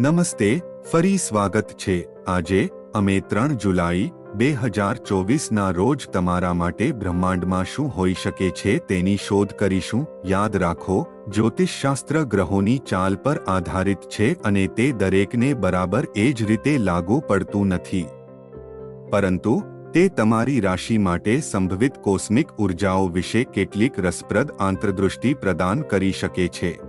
નમસ્તે, ફરી સ્વાગત છે. આજે, અમે ત્રણ જુલાઈ, બે હજાર ચોવીસના રોજ તમારા માટે બ્રહ્માંડમાં શું હોઈ શકે છે તેની શોધ કરીશું. યાદ રાખો, જ્યોતિષશાસ્ત્ર ગ્રહોની ચાલ પર આધારિત છે અને તે દરેકને બરાબર એ જ રીતે લાગુ પડતું નથી. પરંતુ, તે તમારી રાશિ માટે સંભવિત કોસ્મિક ઉર્જાઓ વિશે કેટલીક રસપ્રદ આંતરદૃષ્ટિ પ્રદાન કરી શકે છે.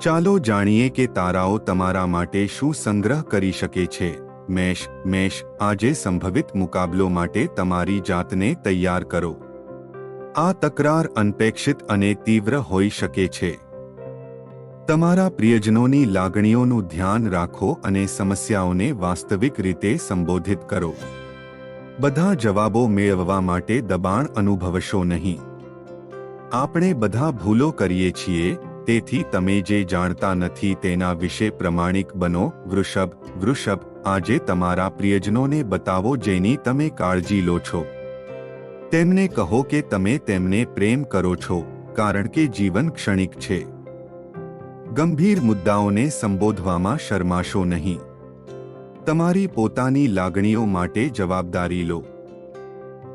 ચાલો જાણીએ કે તારાઓ તમારા માટે શું સંગ્રહ કરી શકે છે. મેષ મેષ આજે સંભવિત મુકાબલો માટે તમારી જાતને તૈયાર કરો. આ તકરાર અનપેક્ષિત અને તીવ્ર હોઈ શકે છે. તમારા પ્રિયજનોની લાગણીઓનું ધ્યાન રાખો અને સમસ્યાઓને વાસ્તવિક રીતે સંબોધિત કરો. બધા જવાબો મેળવવા માટે દબાણ અનુભવશો નહીં. આપણે બધા ભૂલો કરીએ છીએ તેથી તમે જે જાણતા નથી તેના વિશે પ્રમાણિક બનો, વૃષભ વૃષભ, આજે તમારા પ્રિયજનોને બતાવો જેની તમે કાળજી લો છો. તેમને કહો કે તમે તેમને પ્રેમ કરો છો, કારણ કે જીવન ક્ષણિક છે. ગંભીર મુદ્દાઓને સંબોધવામાં શરમાશો નહીં. તમારી પોતાની લાગણીઓ માટે જવાબદારી લો.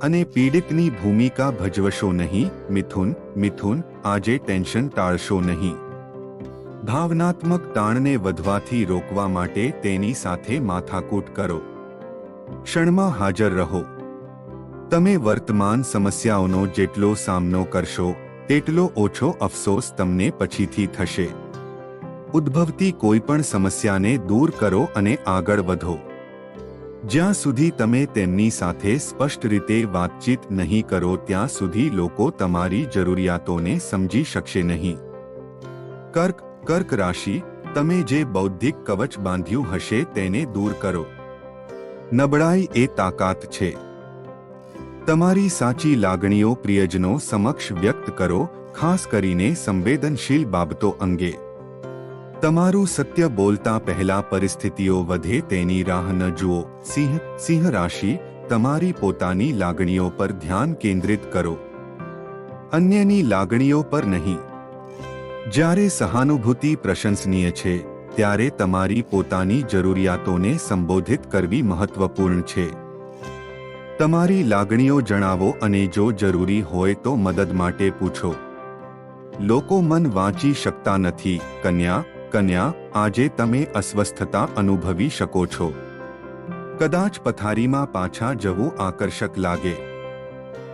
અને પીડિતની ભૂમિકા ભજવશો નહીં, મિથુન મિથુન, આજે ટેન્શન ટાળશો નહીં. ભાવનાત્મક તાણને વધવાથી રોકવા માટે તેની સાથે માથાકૂટ કરો. ક્ષણમાં હાજર રહો. તમે વર્તમાન સમસ્યાઓનો જેટલો સામનો કરશો, તેટલો ઓછો અફસોસ તમને પછીથી થશે. ઉદ્ભવતી કોઈપણ સમસ્યાને દૂર કરો અને આગળ વધો. જ્યાં સુધી તમે તેમની સાથે સ્પષ્ટ રીતે વાતચીત નહીં કરો ત્યાં સુધી લોકો તમારી જરૂરિયાતોને સમજી શકશે નહીં. કર્ક કર્ક રાશિ, તમે જે બૌદ્ધિક કવચ બાંધ્યું હશે તેને દૂર કરો. નબળાઈ એ તાકાત છે. તમારી સાચી લાગણીઓ પ્રિયજનો સમક્ષ વ્યક્ત કરો, ખાસ કરીને સંવેદનશીલ બાબતો અંગે. તમારું સત્ય બોલતા પહેલા પરિસ્થિતિઓ વધે તેની રાહ ન જુઓ. સિંહ સિંહ રાશિ, તમારી પોતાની લાગણીઓ પર ધ્યાન કેન્દ્રિત કરો. અન્યની લાગણીઓ પર નહીં. જ્યારે સહાનુભૂતિ પ્રશંસનીય છે, ત્યારે તમારી પોતાની જરૂરિયાતોને સંબોધિત કરવી મહત્વપૂર્ણ છે. તમારી લાગણીઓ જણાવો અને જો જરૂરી હોય તો મદદ માટે પૂછો. લોકો મન વાંચી શકતા નથી. કન્યા કન્યા, આજે તમે અસ્વસ્થતા અનુભવી શકો છો. કદાચ પથારીમાં પાછા જવું આકર્ષક લાગે.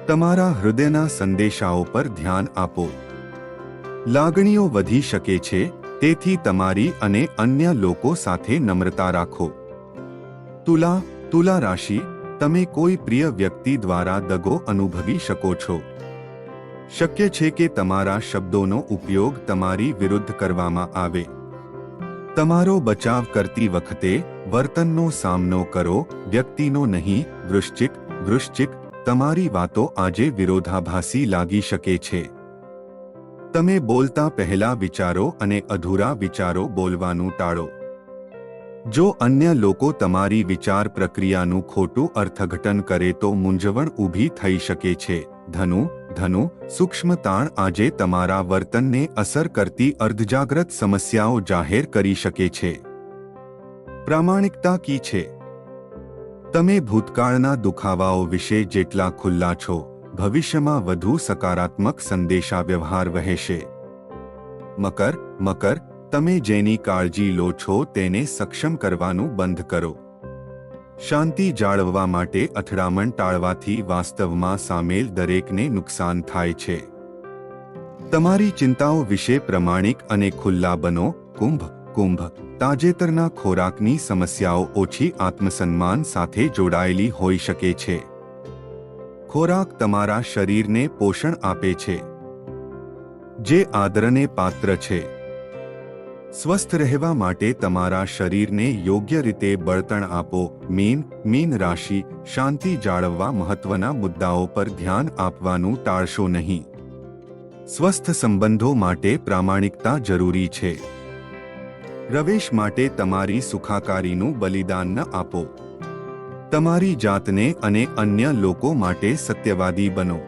તમારા હૃદયના સંદેશાઓ પર ધ્યાન આપો. લાગણીઓ વધી શકે છે, તેથી તમારી અને અન્ય લોકો સાથે નમ્રતા રાખો. તુલા તુલા રાશિ, તમે કોઈ પ્રિય વ્યક્તિ દ્વારા દગો અનુભવી શકો છો. શક્ય છે કે તમારા શબ્દોનો ઉપયોગ તમારી વિરુદ્ધ કરવામાં આવે. તમારો બચાવ કરતી વખતે વર્તનનો સામનો કરો, વ્યક્તિનો નહીં, વૃશ્ચિક વૃશ્ચિક, તમારી વાતો આજે વિરોધાભાસી લાગી શકે છે. તમે બોલતા પહેલા વિચારો અને અધૂરા વિચારો બોલવાનું ટાળો. જો અન્ય લોકો તમારી વિચાર પ્રક્રિયાનું ખોટું અર્થઘટન કરે તો મૂંઝવણ ઊભી થઈ શકે છે. ધનુ ધનુ, સૂક્ષ્મ તાણ આજે તમારા વર્તનને અસર કરતી અર્ધજાગ્રત સમસ્યાઓ જાહેર કરી શકે છે. પ્રામાણિકતા કી છે? તમે ભૂતકાળના દુખાવાઓ વિશે જેટલા ખુલ્લા છો, ભવિષ્યમાં વધુ સકારાત્મક સંદેશાવ્યવહાર વહેશે. મકર મકર, તમે જેની કાળજી લો છો તેને સક્ષમ કરવાનું બંધ કરો. શાંતિ જાળવવા માટે અથડામણ ટાળવાથી વાસ્તવમાં સામેલ દરેકને નુકસાન થાય છે. તમારી ચિંતાઓ વિશે પ્રમાણિક અને ખુલ્લા બનો, કુંભ કુંભ. તાજેતરના ખોરાકની સમસ્યાઓ ઓછી આત્મસન્માન સાથે જોડાયેલી હોઈ શકે છે. ખોરાક તમારા શરીરને પોષણ આપે છે. જે આદરને પાત્ર છે. સ્વસ્થ રહેવા માટે તમારા શરીરને યોગ્ય રીતે બળતણ આપો. મીન મીન રાશિ, શાંતિ જાળવવા મહત્વના મુદ્દાઓ પર ધ્યાન આપવાનું ટાળશો નહીં. સ્વસ્થ સંબંધો માટે પ્રામાણિકતા જરૂરી છે. રવેશ માટે તમારી સુખાકારીનું બલિદાન ન આપો. તમારી જાતને અને અન્ય લોકો માટે સત્યવાદી બનો.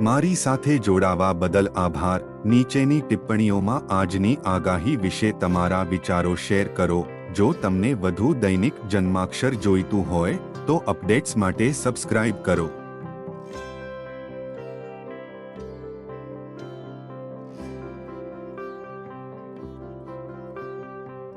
મારી સાથે જોડાવા બદલ આભાર. નીચેની ટિપ્પણીઓમાં આજની આગાહી વિશે તમારા વિચારો શેર કરો. જો તમને વધુ દૈનિક જન્માક્ષર જોઈતું હોય, તો અપડેટ્સ માટે સબસ્ક્રાઇબ કરો.